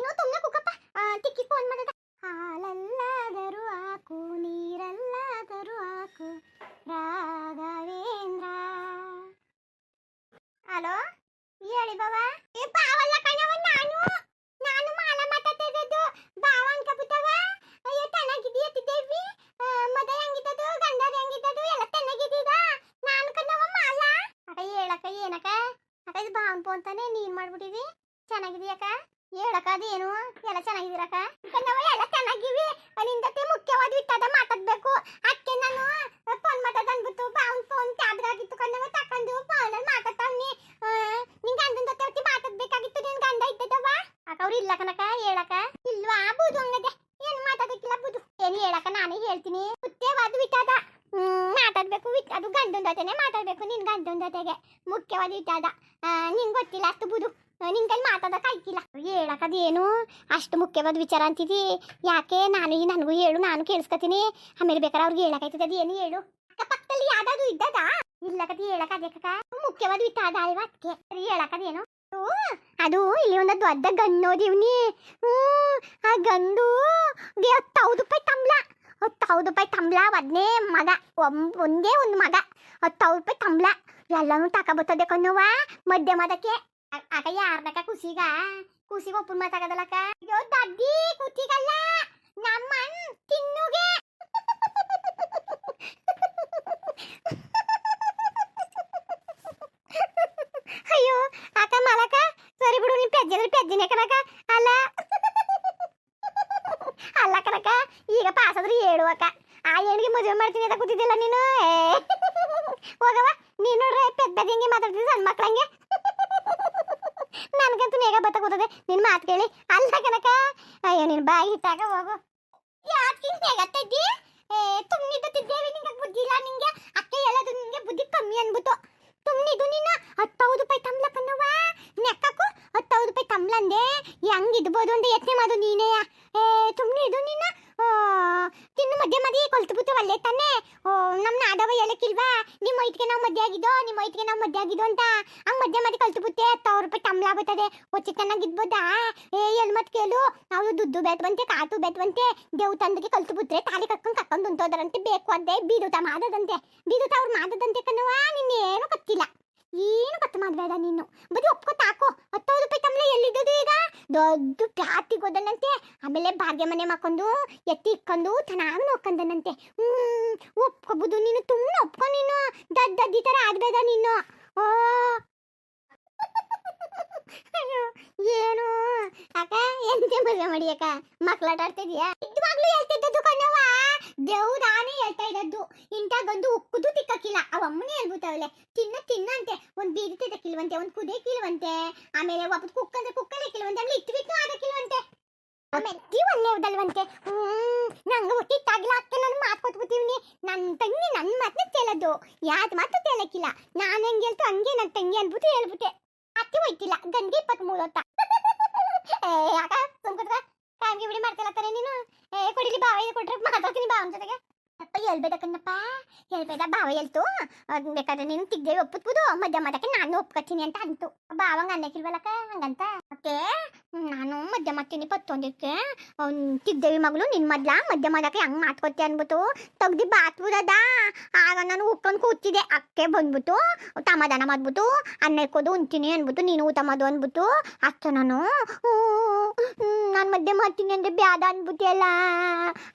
ನೀನು ತುಮ್ನೆ ಕುಕ್ಕಪ್ಪ ತಿಕ್ಕಿ ಫೋನ್ ಮಾಡದ ಹಾಲಲ್ಲಾದರೂ ಹಾಕು, ನೀರಲ್ಲಾದರೂ ಹಾಕು. ರಾಘವೇಂದ್ರ. ಹಲೋ? ಹೇಳಿ ಬಾವಾ. ಏ, ಬಾವಲ್ಲ ಕಣವ ನಾನು ನಾನು ಮಾಲ ಮಾತಾಡ್ತಿದ್ದು ಬಾವ ಅನ್ಕಬಿಟ್ಟವ ಅಯ್ಯೋ ಚೆನ್ನಾಗಿದೀಯ ತಿದ್ದೇವಿ ಮದ ಹೆಂಗಿದ್ದದು ಎಲ್ಲ ಚೆನ್ನಾಗಿದ್ದೀದ ನಾನು ಕಣವ ಮಾಲ ಅಕ್ಕ ಏನಕ್ಕ? ಅಕ್ಕ, ಇದು ಬಾವನ್ ಅಂತಾನೆ ನೀನ್ ಮಾಡ್ಬಿಟ್ಟಿದಿ. ಚೆನ್ನಾಗಿದೀಯಕ್ಕ ಹೇಳಕ್ಕ, ಅದೇನು? ಎಲ್ಲ ಚೆನ್ನಾಗಿದ್ದೀರಕ್ಕ? ನಾವು ಎಲ್ಲ ಚೆನ್ನಾಗಿವಿ. ನಿಂದತೆ ಮುಖ್ಯವಾದ ವಿತ್ತದ ಮಾತಾಡ್ಬೇಕು ಅದಕ್ಕೆ ನಾನು ಫೋನ್ ಮಾತಾಡ್ ಅನ್ಬಿಟ್ಟು ಬಾವನ್ ಫೋನ್ ಚಾರ್ಜ್ ಆಗಿತ್ತು ಕಣ್ಣವ ತಕೊಂಡು ಫೋನಲ್ಲಿ ಮಾತಾಡ್ತಾವ್ನಿ ನಿನ್ ಗಂಡನ ಜೊತೆ ಮಾತಾಡ್ಬೇಕಾಗಿತ್ತು, ನಿನ್ ಗಂಡ ಇದ್ದದವ? ಅಕ್ಕ, ಅವ್ರು ಇಲ್ಲ ಕನಕ ಹೇಳಕ ಇಲ್ವಾ? ಬೂದು ಹಂಗದೆ. ಏನು ಮಾತಾಡಕ್ಕಿಲ್ಲ ಬುದು ಏನು ಹೇಳಕ ನಾನೇ ಹೇಳ್ತೀನಿ. ಮುಖ್ಯವಾದ ಹ್ಮ್, ಮಾತಾಡ್ಬೇಕು ಅದು ಗಂಡನ ಜೊತೆನೆ ಮಾತಾಡ್ಬೇಕು, ನಿನ್ ಗಂಡನ ಜೊತೆಗೆ. ಮುಖ್ಯವಾದ ವಿಚಾರ ನಿಂಗೆ ಗೊತ್ತಿಲ್ಲ ಅಷ್ಟು ಬುದು ನಿನ್ ಕೈಲಿ ಮಾತಾಡಕ್ ಆಯ್ತಿಲ್ಲ. ಏನು ಅಷ್ಟು ಮುಖ್ಯವಾದ ವಿಚಾರ ಅಂತಿದಿ. ಯಾಕೆ? ನಾನು ಈ ನನಗೂ ಹೇಳು, ನಾನು ಕೇಳಿಸ್ಕೊತೀನಿ. ಆಮೇಲೆ ಬೇಕಾದ್ರೆ ಅವ್ರಿಗೆ ಹೇಳಕ್ಕಾಯ್ತದೆ ಅದು ಏನು ಹೇಳು? ಪಕ್ಕದಲ್ಲಿ ಯಾವ್ದಾದ್ರು ಇದ್ದದ? ಇಲ್ಲ ಕತಿ ಹೇಳಕ್ ಮುಖ್ಯವಾದ ವಿಚಾರ ಅಲ್ವಾ ಅದಕ್ಕೆ ಸರಿ ಹೇಳಕದೇನು ಅದು ಇಲ್ಲಿ ಒಂದು ದೊಡ್ಡ ಗಂಡು ನೋಡಿವ್ನಿ ಹ್ಞೂ ಆ ಗಂಡು ಹತ್ತೌದು ರೂಪಾಯಿ ತಂಬ್ಲ ಹತ್ತು ಹೌದು ರೂಪಾಯಿ ತಂಬ್ಲ ಒದ್ನೇ ಮಗ. ಒಂದ್- ಒಂದೇ ಮಗ. ಹತ್ತೌದು ರೂಪಾಯಿ ತಂಬ್ಲ ಎಲ್ಲಾನು ತಕೊಬರ್ತದೆ ಕಣ್ಣುವ ಮಧ್ಯ ಮದಕ್ಕೆ ಆಗ ಯಾರ್ದಕ್ಕ ಕುಸಿಗ ಕುಸಿಗೆ ಒಪ್ಪನ್ ಮಾತಾಗದಲ್ಲಕ್ಕ ಅಯ್ಯೋ ದಡ್ಡಿ ಕುತ್ತಿಗಲ್ಲ ನಮ್ಮ ತಿನ್ನುಗೆ ಅಯ್ಯೋ ಆಕ ಮಲಕ ಸರಿ ಬಿಡು ನೀನ್ ಪೆಜ್ಜಿದ್ರೆ ಪೆಜ್ಜಿನೇ ಕನಕ ಅಲ್ಲ ಅಲ್ಲ ಕನಕ ಈಗ ಪಾಸ್ ಆದ್ರೆ ಹೇಳು ಅಕ್ಕ ಆ ಏಣಿಗೆ ಮದುವೆ ಮಾಡ್ತೀನಿ ಅಂತ ಕೂತಿದ್ದಿಲ್ಲ ನೀನು ಹೋಗವ ನೀನು ನೋಡ್ರೆ ಪೆದ್ದ ಹೆಂಗೆ ಮಾತಾಡ್ತಿದ್ದೆ ಸಣ್ಣ ಮಕ್ಳಂಗೆ ನನ್ಗಂತೂ ಬೇಗ ಬತ್ತ ಕೂತದೆ ನಿನ್ ಮಾತು ಕೇಳಿ. ಅಲ್ಲ ಕನಕ ಅಯ್ಯೋ ನಿನ್ನ ಬಾಯಿ ಇಟ್ಟಾಗ ಹೋಗು. ಯಾಕೆ ಹೇಗತ್ತಿದ್ದಿ ಏ ತುಮ್ನಿದ್ದಿದ್ದೇವೆ ನಿಂಗೆ ಬುದ್ಧಿ ಇಲ್ಲ ನಿಂಗೆ? ಅಕ್ಕ ಹೇಳೋದು ನಿಂಗೆ ಬುದ್ಧಿ ಕಮ್ಮಿ ಅನ್ಬಿಟ್ಟು. ತುಂಬಿದು ನೀನು? ಹತ್ತೌದು ರೂಪಾಯಿ ತಂಬ್ಲ ಕನ್ನವ ನೆಕ್ಕಕು ಹತ್ತೌದು ರೂಪಾಯಿ ತಮ್ಲಂದೆ ಹೆಂಗ್ ಇದ್ಬೋದು ಅಂತ ಯತ್ನೆ ಮಾಡು ನೀನೇ ಏ ತುಮ್ನಿ ಇದು ನೀನು ಆ, ತಿನ್ನು ಮಧ್ಯೆ ಮದಿ ಕೊಲ್ತು ಬಿಟ್ಟು ಒಳ್ಳೆ ತಾನೆ ಓ ನಮ್ ನಾದವ ಹೇಳಕ್ಕಿಲ್ವಾ ಐಟ್ಗೆ ನಾವು ಮದ್ಯ ಆಗಿದ್ದೋ ನಿಮ್ಮ ಮೈತ್ಗೆ ನಾವು ಮದ್ಯ ಆಗಿದ್ದೋ ಅಂತ ಹಂಗ್ ಮದ್ಯ ಮಾಡಿ ಕಲ್ತು ಬಿಟ್ಟೆ ಸಾವಿರ ರೂಪಾಯಿ ತಮ್ಲ ಬರ್ತದೆ ಒಚ್ಚಿ ಚೆನ್ನಾಗಿದ್ಬೋದಾ ಏ, ಎಲ್ ಮತ್ ಕೇಳು. ನಾವು ದುಡ್ಡು ಬೆತ್ವಂತೆ, ಕಾಟು ಬೆತ್ವಂತೆ, ದೇವ್ ತಂದಿಗೆ ಕಲ್ತು ಬಿಟ್ರೆ ತಾಲಿ ಕಕ್ಕೊಂಡ್ ಕಕ್ಕೊಂಡ್ ಉಂಟೋದರಂತೆ, ಬೇಕು ಅದೇ ಬೀದುತ ಮಾಡದಂತೆ ಬೀದುತ ಅವ್ರು ಮಾಡದಂತೆ ನಿನ್ನ ನಿನ್ನೇನು ಗೊತ್ತಿಲ್ಲ ಏನು ಕತ್ತು ಮಾಡ್ಬೇಡ ನೀನು? ಬರೀ ಒಪ್ಕೊತಾಕೋ ಹತ್ತೈದು ರೂಪಾಯಿ ತಮ್ಮಲೆ ಎಲ್ಲಿದ್ದದು ಈಗ ದೊಡ್ಡ ಪ್ಲಾಟಿಗೆ ಹೋದನಂತೆ ಆಮೇಲೆ ಭಾಗ್ಯ ಮನೆ ಮಾಕೊಂಡು ಎತ್ತಿ ಇಕ್ಕೊಂಡು ಚೆನ್ನಾಗಿ ನೋಡ್ಕೊಂಡನಂತೆ ಹ್ಮ್, ಒಪ್ಕೊಬೋದು ನೀನು, ತುಂಬ ಒಪ್ಕೊ ನೀನು. ದಡ್ಡಿ ಥರ ಆಗ್ಬೇಡ ನೀನು. ಓ ಏನು? ಅಕ್ಕ, ಎಂತೆ ಮದುವೆ ಮಾಡಿ ಅಕ್ಕ? ಮಕ್ಳು ಆಡ್ತಿದ್ಯಾ? ಹೇಳ್ತಿದ್ದದ್ದು ಕಣವ ದೇವ್ರಾನೇ ಹೇಳ್ತಾ ಇರೋದು. ಇಂಥ ಗಂಡು ಉಕ್ಕುದು ತಿಕ್ಕಕ್ಕಿಲ್ಲ. ಅವ ಅಮ್ಮನೇ ಹೇಳ್ಬಿಟ್ಟವಳೆ ತಿನ್ನ, ತಿನ್ನಂತೆ. ಒಂದ್ ಬೀದಿ ಕಿಲ್ವಂತೆ, ಒಂದ್ ಕುದೇ ಕಿಲ್ವಂತೆ. ಆಮೇಲೆ ಒಬ್ಬ ಕುಕ್ಕಂದ್ರೆ ಕುಕ್ಕಲೆ ಕಿಲ್ವಂತೆ, ಆಮೇಲೆ ಇಟ್ಟು ಬಿಟ್ಟು ಆಡಕ್ಕಿಲ್ವಂತೆ ಆಮೇಲೆ ಅಜ್ಜಿ ಒಳ್ಳೆ ಹೋದಲ್ವಂತೆ ಹ್ಮ್, ನಂಗೆ ಹುಟ್ಟಿತ್ತಾಗಿಲ್ಲ ಅತ್ತೆ ನಾನು ಮಾತು ಕೊಟ್ಬಿಟ್ಟಿವ್ನಿ ನನ್ನ ತಂಗಿ ನನ್ನ ಮಾತನ್ನ ಕೇಳೋದು ಯಾವ್ದು ಮಾತು ಕೇಳಕ್ಕಿಲ್ಲ ನಾನು ಹೆಂಗೆ ಹೇಳ್ತು ಹಂಗೆ ನನ್ನ ತಂಗಿ ಅನ್ಬಿಟ್ಟು ಹೇಳ್ಬಿಟ್ಟೆ. ಅತ್ತೆ ಹೋಯ್ತಿಲ್ಲ ಗಂಗೆ ಇಪ್ಪತ್ಮೂರು ಅಂತ ಏ, ಯಾಕ ಸುಮ್ಕುತ್ರ ಕಾಮ್ಗೆ ಬಿಡಿ ಮಾಡ್ತಿಲ್ಲ ತಾನೆ ನೀನು? ಏ, ಕೊಡಿಲಿ ಬಾವ, ಇದು ಕೊಟ್ರೆ ಮಾತಾಡ್ತೀನಿ ಬಾವನ ಜೊತೆಗೆ. ಅಪ್ಪ, ಹೇಳ್ಬೇಡ ಕಣ್ಣಪ್ಪ. ಹೇಳ್ಬೇಡ ಬಾವ, ಹೇಳ್ತು. ಅದ್ ಬೇಕಾದ್ರೆ ನೀನು ತಿಗ್ದೇವಿ ಒಪ್ಪತ್ಬೋದು. ಮಧ್ಯ ಮದಕ್ಕೆ ನಾನು ಒಪ್ಕೊತೀನಿ ಅಂತ ಅಂತು. ಬಾವಂಗ ಅನ್ನಕ್ಕಿಲ್ವಲ್ಲಕ್ಕ ಹಂಗಂತ? ಮತ್ತೆ? ನಾನು ಮಧ್ಯ ಮಾಡ್ತೀನಿ ಪತ್ತೊಂದಕ್ಕೆ. ಅವ್ನು ತಿಗ್ದೇವಿ ಮಗಳು ನಿನ್ ಮದ್ಲ. ಮಧ್ಯ ಮಾಡಕ್ಕೆ ಹಂಗ್ ಮಾತ್ಕೊತ್ತೆ ಅನ್ಬಿಟ್ಟು ತೆಗ್ದಿ ಬಾತ್ಬಿಡದ ಆಗ ನಾನು ಉಕ್ಕೊಂಡು ಕೂತಿದ್ದೆ. ಅಕ್ಕೆ ಬಂದ್ಬಿಟ್ಟು ತಮಾದಾನ ಮಾಡ್ಬಿಟ್ಟು, ಅನ್ನ ಇಕ್ಕೋದು ಉಂತೀನಿ ಅನ್ಬಿಟ್ಟು ನೀನು ಊಟ ಮಾಡು ಅನ್ಬಿಟ್ಟು ಅಷ್ಟ ನಾನು. ನಾನು ಮದ್ಯ ಮಾಡ್ತೀನಿ ಅಂದ್ರೆ ಬ್ಯಾದ ಅನ್ಬಿಟ್ಟಿಯಲ್ಲ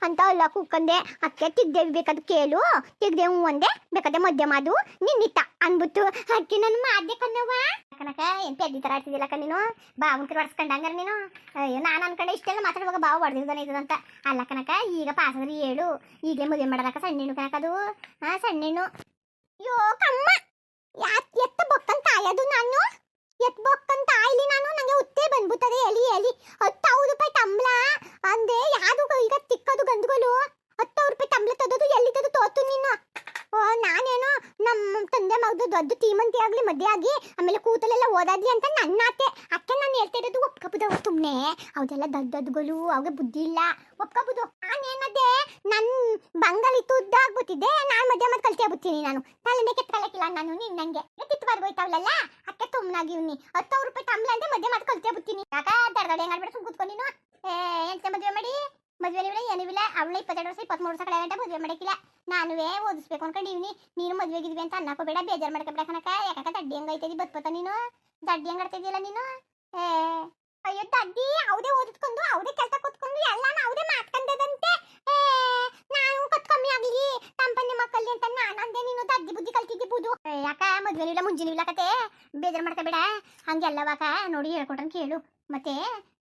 ಅಂತ ಅಲ್ಲ ಕೂಕಂದೆ ಅಕ್ಕೆ ತಿದ್ದೇವಿ ಬೇಕಾದ್ರೆ ಕೇಳು. ತಿಗ್ದೇವ್ ಹ್ಞೂ ಅಂದೆ. ಬೇಕಾದ್ರೆ ಮದ್ದೆ ಮಾಡು ನಿನ್ನಿತ್ತ ಅನ್ಬಿಟ್ಟು ಅಕ್ಕಿ ನಾನು ಮಾಡ್ದೆ ಕಣ್ಣವ್ವ. ಕನಕ ಏನ್ ಪೆದ್ದಿ ಥರ ಆಡ್ತಿದ್ದಿಲ್ಲ ನೀನು? ಬಾವನ್ ನೀನು. ಅಯ್ಯೋ, ನಾನು ಅನ್ಕೊಂಡೆ ಇಷ್ಟೆಲ್ಲ ಮಾತಾಡುವಾಗ ಬಾವು ಹೊಡೆದಿದ್ದಾನೆ ಇದು ಅಂತ. ಅಲ್ಲ ಕನಕ ಈಗ ಪಾಸ್ ಆದ್ರೆ ಹೇಳು ಈಗಲೇ ಮದುವೆ ಮಾಡೋದಕ್ಕ ಸಣ್ಣ ಹೆಣ್ಣು ಕನಕ ಅದು? ಹಾ ಸಣ್ಣ ಹೆಣ್ಣು ಅಯ್ಯೋ ಕಮ್ಮ. ಯಾತ್, ಎತ್ತ ಬೊಕ್ಕಂತ ಆಯೋದು ನಾನು? ಎತ್ ಬೊಕ್ಕಂತ ಆಯ್ಲಿ ನಾನು? ನನಗೆ ಉತ್ತೇ ಬಂದ್ಬಿಟ್ಟದೆ ಎಲಿ ಎಲಿ ಹತ್ತು ಸಾವಿರ ರೂಪಾಯಿ ತಂಬಳ ಅಂದೆ ಯಾವುದು ಈಗ ತಿಕ್ಕದು ಗಂಡುಗಳು ಹತ್ತು ಸಾವಿರ ರೂಪಾಯಿ ತಂಬಳ ತದದು ಎಲ್ಲಿದ್ದದು ತೋತು ನೀನು ಓ ನಾನೇನೋ ನಮ್ಮ ತಂದೆ ಮಗದು ದೊಡ್ಡ ತೀಮಂತಿ ಆಗ್ಲಿ ಮದುವೆ ಆಗಿ ಆಮೇಲೆ ಕೂತಲೆಲ್ಲ ಓದಾದ್ಲಿ ಅಂತ ನನ್ನ ಆತೆ ಅಕ್ಕೆ ನಾನು ಹೇಳ್ತಾ ಇರೋದು ಒಪ್ಕೋಬೋದು ಸುಮ್ಮನೆ ದೊಡ್ಡಗಳು ಅವ್ಗೆ ಬುದ್ಧಿ ಇಲ್ಲ. ಒಪ್ಕೋಬೋದು. ನಾನೇನದೆ ನನ್ನ ಬಂಗಾಲಿ ತುದ್ದ ಆಗ್ಬಿಟ್ಟಿದ್ದೆ. ನಾನು ಮಧ್ಯ ಮತ್ತೆ ಕಲ್ತಿ ಆಗ್ಬಿಡ್ತೀನಿ ನಾನು. ತಲೆನೇ ಕೆತ್ಕೊಳಕಿಲ್ಲ ನಾನು, ನಿನ್ ನಂಗೆ. ಕಿತ್ತು ಬರ್ಬೋಯ್ತಾವಲ್ಲ ಅಕ್ಕೆ ತುಮ್ನಾಗಿವ್ನಿ ಹತ್ತು ರೂಪಾಯಿ ತಂಬ್ಲ ಅಂದ್ರೆ ಮಧ್ಯ ಮತ್ತೆ ಕಲ್ತಿ ಆಗ್ಬಿಡ್ತೀನಿ ಯಾಕ ದರ್ದ ಮಾತಾಡಿ ಹೆಂಗಾಡ್ಬೇಡ ಸುಮ್ ಕೂತ್ಕೊಂಡು ನೀನು? ಮದುವೆ ಮಾಡಿ. ಮದುವೆ ನೀವಿಲ್ಲ ಏನಿಲ್ಲ ಅವಳು ಇಪ್ಪತ್ತೆರಡು ವರ್ಷ ಇಪ್ಪತ್ಮೂರು ವರ್ಷ ಕಳೆ ಗಂಟೆ ಮದುವೆ ಮಾಡಕ್ಕಿಲ್ಲ. ನಾನುವೇ ಓದಿಸ್ಬೇಕು ಅನ್ಕೊಂಡಿವ್ನಿ. ನೀನು ಮದುವೆಗಿದ್ವಿ ಅಂತ ಅನ್ನಕೋಬೇಡ ಬೇಜಾರು ಮಾಡ್ಕೊಬೇಡ ಕನಕ ಯಾಕ ದಡ್ಡಿ ಹೆಂಗೈತದಿ ಬತ್ಪತ ನೀನು? ದಡ್ಡಿ ಹೆಂಗ್ ನೀನು? ಏ ಅಯ್ಯೋ ದಡ್ಡಿ ಅವದೇ ಓದಿಸ್ಕೊಂಡು ಅವದೇ ಕೆಲಸ ಕೂತ್ಕೊಂಡು ಎಲ್ಲಾನು ಅವದೇ ಮಾತ್ಕೊಂಡದಂತೆ ನಾನು ಕತ್ ಕಮ್ಮಿ ಆಗ್ಲಿ ತಂಪನ್ನೆ ಮಕ್ಕಳಿ ಅಂತ ನಾನು ಅಂದೆ ನೀನು ದಡ್ಡಿ ಬುದ್ಧಿ ಕಲ್ತಿದ್ದಿ ಬುದು ಏ, ಯಾಕ ಮದ್ವೆ ಇಲ್ಲ ಮುಂಜಿನ ಇಲ್ಲ ಕತೆ. ಬೇಜಾರು ಮಾಡ್ಕೋಬೇಡ. ಹಂಗೆಲ್ಲವಾಕ ನೋಡಿ ಹೇಳ್ಕೊಟ್ರನ್ ಕೇಳು. ಮತ್ತೆ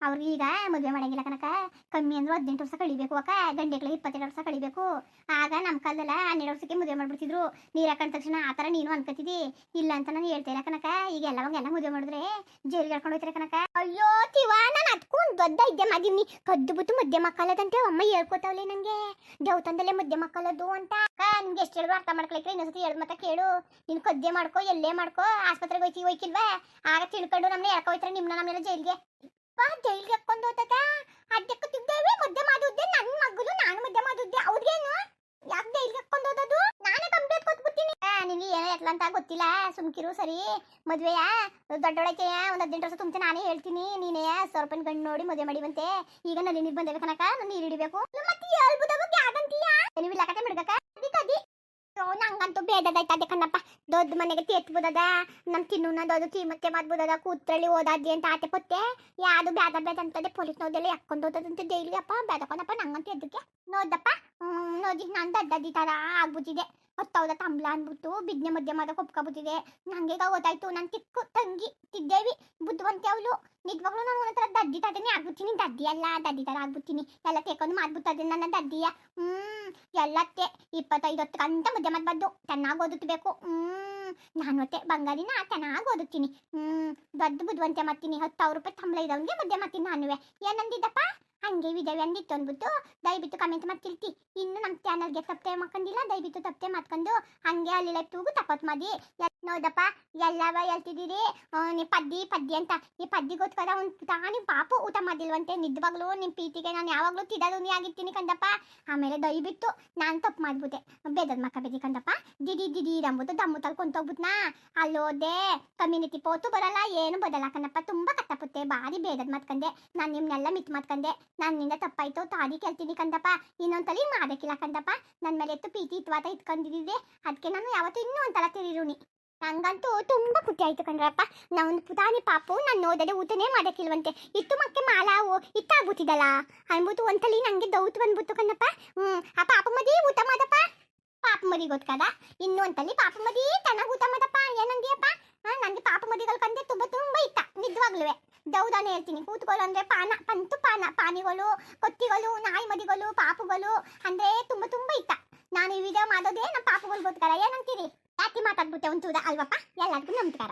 ಅವ್ರಿಗೆ ಈಗ ಮದುವೆ ಮಾಡಂಗಿಲ್ಲ ಕನಕ ಕಮ್ಮಿ ಅಂದ್ರೆ ಹದಿನೆಂಟು ವರ್ಷ ಕಳಿಬೇಕು ಅಕ್ಕ. ಗಂಡೆಗಳ ಇಪ್ಪತ್ತೆರಡು ವರ್ಷ ಕಳಿಬೇಕು. ಆಗ ನಮ್ಮ ಕಾಲದಲ್ಲ ಹನ್ನೆರಡು ವರ್ಷಕ್ಕೆ ಮದುವೆ ಮಾಡ್ಬಿಡ್ತಿದ್ರು. ನೀರು ಹಾಕೊಂಡ ತಕ್ಷಣ ಆ ಥರ ನೀನು ಅನ್ಕೋತಿದ್ದಿ ಇಲ್ಲ ಅಂತ ನಾನು ಹೇಳ್ತೇನೆ ಕನಕ ಈಗ ಎಲ್ಲವಂಗೆಲ್ಲ ಮದುವೆ ಮಾಡಿದ್ರೆ ಜೈಲಿಗೆ ಕರ್ಕೊಂಡು ಹೋಯ್ತಾರೆ ಕನಕ ಅಯ್ಯೋ ತಿವ ನಾನು ಅದ್ಕೊಂಡು ದೊಡ್ಡ ಇದ್ದೆ ಮದಿವ್ನಿ ಕದ್ದು ಬಿಟ್ಟು ಮದ್ಯ ಮಕ್ಕಳದಂತೆ ಅಮ್ಮ ಹೇಳ್ಕೊತಾವಲೆ ನಂಗೆ. ದೇವತಂದಲ್ಲೇ ಮದ್ಯ ಮಕ್ಕಳದು ಅಂತ. ನಿಮ್ಗೆ ಎಷ್ಟು ಹೇಳಿದ್ರು ಅರ್ಥ ಮಾಡ್ಕೊಳಿಕ್ರೆ ಇನ್ನೊಂದ್ಸತಿ ಹೇಳ್ ಮತ್ತೆ ಕೇಳು. ನೀನು ಕದ್ದೆ ಮಾಡ್ಕೋ, ಎಲ್ಲೇ ಮಾಡ್ಕೋ, ಆಸ್ಪತ್ರೆಗೆ ಹೋಯ್ತಿ, ಹೋಯ್ಕಿಲ್ವಾ? ಆಗ ತಿಳ್ಕೊಂಡು ನಮ್ಮನ್ನ ಹೇಳ್ಕೊ ಹೋಯ್ತಾರೆ ನಿಮ್ಮನ್ನ ನಮ್ಮೆಲ್ಲ ಜೈಲಿಗೆ. ಬಾ ಜೈಲಿಗೆ ಹಾಕೊಂಡು ಹೋಗ್ತದ ಅದಕ್ಕೆ ತಿದ್ದೇವೆ ಮದ್ದೆ ಮಾಡುದ್ದೆ? ನನ್ನ ಮಗಳು ನಾನು ಯಾಕೆ ನಾನೇ ಕಂಪ್ಲೇಂಟ್ ಕೊಟ್ಬಿಡ್ತೀನಿ. ನಿನಗೆ ಏನು ಅಂತ ಗೊತ್ತಿಲ್ಲ, ಸುಮ್ಕಿರು ಸರಿ. ಮದ್ವೆಯ, ದೊಡ್ಡೊಳಕ್ಕೆ ಒಂದು ಹದಿನೆಂಟು ವರ್ಷ ತುಂಬ ನಾನೇ ಹೇಳ್ತೀನಿ. ನೀನೇ ಸ್ವರ್ಪನ್ ಗಂಡು ನೋಡಿ ಮದುವೆ ಮಾಡಿವಂತೆ. ಈಗ ನಾನು ನೀರು ಬಂದೇವೆ ಕನಕ ನಾನು ನೀರು ಹಿಡಿಬೇಕು. ಮತ್ತೆ ಹೇಳ್ಬೋದಾಗ ಯಾದಂತೀಯ ನೀವು ಇಲ್ಲ ಕತೆ ಬಿಡ್ಬೇಕ ನಂಗಂತೂ ಬೇದದಾಯ್ತದೆ ಕಣ್ಣಪ್ಪ. ದೊಡ್ಡ ಮನೆಗೆ ತೇತ್ಬೋದದ ನಮ್ಮ ತಿನ್ನು ಅದು ತೀ ಮತ್ತೆ ಮಾಡ್ಬೋದದ ಕೂತ್ರಳ್ಳಿ ಓದಾದ್ದಿ ಅಂತ ಆತೆ ಪೊತ್ತೆ. ಯಾವುದು ಬೇಡ ಬ್ಯಾದ ಅಂತದೆ ಪೊಲೀಸ್ ನೋದೆಲ್ಲ ಯಾಕೊಂಡು ಅಂತ ಜೈಲಿಗೆ ಅಪ್ಪ ಬೇದಕೊಂಡಪ್ಪ ನಂಗಂತ ಎದ್ದಕ್ಕೆ ನೋದಪ್ಪ ಹ್ಮ್ ನೋದಿ ನಾನು ದಡ್ಡದಿ ಥರ ಆಗ್ಬಿಟ್ಟಿದೆ. ಹೊತ್ತೌದ ತಂಬ್ಲ ಅಂದ್ಬಿಟ್ಟು ಬಿಜ್ಞೆ ಮಧ್ಯೆ ಮಾದ ಕೊಪ್ಕೊಬಿಟ್ಟಿದೆ ನಂಗೆ ಈಗ ಗೊತ್ತಾಯ್ತು. ನಾನು ತಿಕ್ಕು ತಂಗಿ ತಿದ್ದೇವಿ. ಬುದ್ಧಿವಂತೆ ಅವಳು. ನಿಜವಾಗ್ಲೂ ನಾನು ಒಂಥರ ದಡ್ಡಿ ತಾತನೇ ಆಗ್ಬಿಡ್ತೀನಿ. ದಡ್ಡಿ ಅಲ್ಲ, ದಡ್ಡಿ ಥರ ಆಗ್ಬಿಡ್ತೀನಿ. ಎಲ್ಲ ತೇಕೊಂಡು ಮಾಡ್ಬಿಡ್ತದೆ ನನ್ನ ದಡ್ಡಿಯ. ಹ್ಮ್, ಎಲ್ಲತ್ತೆ. ಇಪ್ಪತ್ತೈದು ಹೊತ್ತು ಗಂಟೆ ಬದ್ದು ಚೆನ್ನಾಗಿ ಓದುತ್ತಬೇಕು ಹ್ಮ್, ನಾನು ಮತ್ತೆ ಬಂಗಾರಿನ ಚೆನ್ನಾಗಿ ಓದುತ್ತೀನಿ. ಹ್ಮ್, ದೊಡ್ಡ ಬುದ್ಧಿವಂತೆ ಮಾಡ್ತೀನಿ. ಹತ್ತು ಸಾವಿರ ರೂಪಾಯಿ ಸಂಬಳ ಇದ್ದವನಿಗೆ ಮಧ್ಯ ಮಾಡ್ತೀನಿ ನಾನುವೆ. ಏನಂದಿದ್ದಪ್ಪ? ಹಂಗೆ ವಿಧವೆ ಅಂದಿತ್ತು ಅಂದ್ಬಿಟ್ಟು ದಯವಿಟ್ಟು ಕಮೆಂಟ್ ಮಾಡ್ತಿರ್ತಿ ಇನ್ನು ನಮ್ಮ ಚಾನಲ್ಗೆ ತಪ್ಪೆ ಮಾಡ್ಕೊಂಡಿಲ್ಲ, ದಯವಿಟ್ಟು ತಪ್ಪೆ ಮಾಡ್ಕೊಂಡು ಹಂಗೆ ಅಲ್ಲಿ ತೂಗು ತಪ್ಪತ್ತು ಮಾಡಿ. ನೋಡಪ್ಪ, ಎಲ್ಲವ ಹೇಳ್ತಿದ್ದೀರಿ ನೀ ಪದ್ದಿ ಪದ್ದಿ ಅಂತ. ಈ ಪದ್ದಿಗೋಸ್ಕರ ಒಂದು ತಾನಿ ಪಾಪು ಊಟ ಮಾಡಿಲ್ವಂತೆ. ನಿಜವಾಗ್ಲೂ ನಿಮ್ಮ ಪ್ರೀತಿಗೆ ನಾನು ಯಾವಾಗಲೂ ತಿಡೋನಿ ಆಗಿರ್ತೀನಿ ಕಂದಪ್ಪ. ಆಮೇಲೆ ದಯವಿಟ್ಟು ನಾನು ತಪ್ಪು ಮಾಡ್ಬಿಟ್ಟೆ. ಬೇದದ ಮಕ್ಕ ಬೇದಿ ಕಂದಪ್ಪ. ದಿಡಿ ದಿಡಿ ಇರಂಬುದು ದಮ್ಮು ತಲ್ಕೊಂತೋಗ್ಬಿಟ್ನಾ ಅಲ್ಲೋದೆ ಕಮ್ಯುನಿಟಿ ಪೋತು ಬರಲ್ಲ, ಏನು ಬದಲ ಕಣಪ್ಪ ತುಂಬ ಕಟ್ಟಪುತ್ತೆ ಭಾರಿ ಬೇದದ ಮಾತ್ಕಂಡೆ ನಾನು ನಿಮ್ನೆಲ್ಲ ಮಿತ್ ಮಾತ್ಕಂಡೆ ನನ್ನಿಂದ ತಪ್ಪಾಯ್ತು ತಾಡಿ ಕೇಳ್ತೀನಿ ಕಂದಪ್ಪ. ಇನ್ನೊಂದ್ಸಲಿ ಮಾಡೋಕ್ಕಿಲ್ಲ ಕಂದಪ್ಪ. ನನ್ನ ಮೇಲೆ ಎತ್ತು ಪ್ರೀತಿ ಇತ್ವಾತ ಇಟ್ಕೊಂಡಿದ್ದೆ ಅದಕ್ಕೆ ನಾನು ಯಾವತ್ತೂ ಇನ್ನೂ ಒಂಥರ ತಿರಿರುಣಿ. ನಂಗಂತೂ ತುಂಬ ಖುಷಿ ಆಯಿತು ಕಣ್ರಪ್ಪ. ನಾವು ಪುಟಾಣಿ ಪಾಪು, ನಾನು ನೋಡದೆ ಊಟನೇ ಮಾಡೋಕ್ಕಿಲ್ವಂತೆ. ಇತ್ತು ಮಕ್ಕೆ ಮಾಲಾವು, ಇತ್ತಾಗ್ಬಿಟ್ಟಿದಲ್ಲ. ಅನ್ಬಿಟ್ಟು ಒಂದ್ಸಲಿ ನನಗೆ ದೌತ್ ಬಂದ್ಬಿಟ್ಟು ಕಣ್ಣಪ್ಪ. ಹ್ಞೂ ಆ ಪಾಪ ಮದಿ ಊಟ ಮಾಡಪ್ಪ. ಪಾಪ ಮದಿ ಗೊತ್ಕದ ಇನ್ನು ಒಂದ್ಸಲಿ ಪಾಪ ಮದಿ ಚೆನ್ನಾಗಿ ಊಟ ಮಾಡಪ್ಪ. ಏನಂದಿಯಪ್ಪ ಹಾಂ ನನಗೆ ಪಾಪ ಮದಿಗಳು ಕಂಡೆ ತುಂಬ ತುಂಬ ಇತ್ತ ನಿಜವಾಗ್ಲೂ ದೌದಾನೆ ಹೇಳ್ತೀನಿ. ಕೂತ್ಕೊಳ್ಳು ಅಂದರೆ ಪಾನ, ಪಂತು ಪಾನ. ಪಾನಿಗಳು ಕೊತ್ತಿಗಳು ನಾಯಿ ಮದಿಗಳು, ಪಾಪುಗಳು ಅಂದ್ರೆ ತುಂಬ ತುಂಬ ಇತ್ತ ನಾನು ಈ ವಿಡಿಯೋ ಮಾಡೋದೇ ನಮ್ಮ ಪಾಪುಗಳು ಗೊತ್ತಾರ ಏನಂತೀರಿ? ಯಾಕೆ ಮಾತಾಡ್ಬಿಟ್ಟೆ ಒಂಚೂರ. ಅಲ್ವಪ್ಪ? ಎಲ್ಲರಿಗೂ ನಮಸ್ಕಾರ.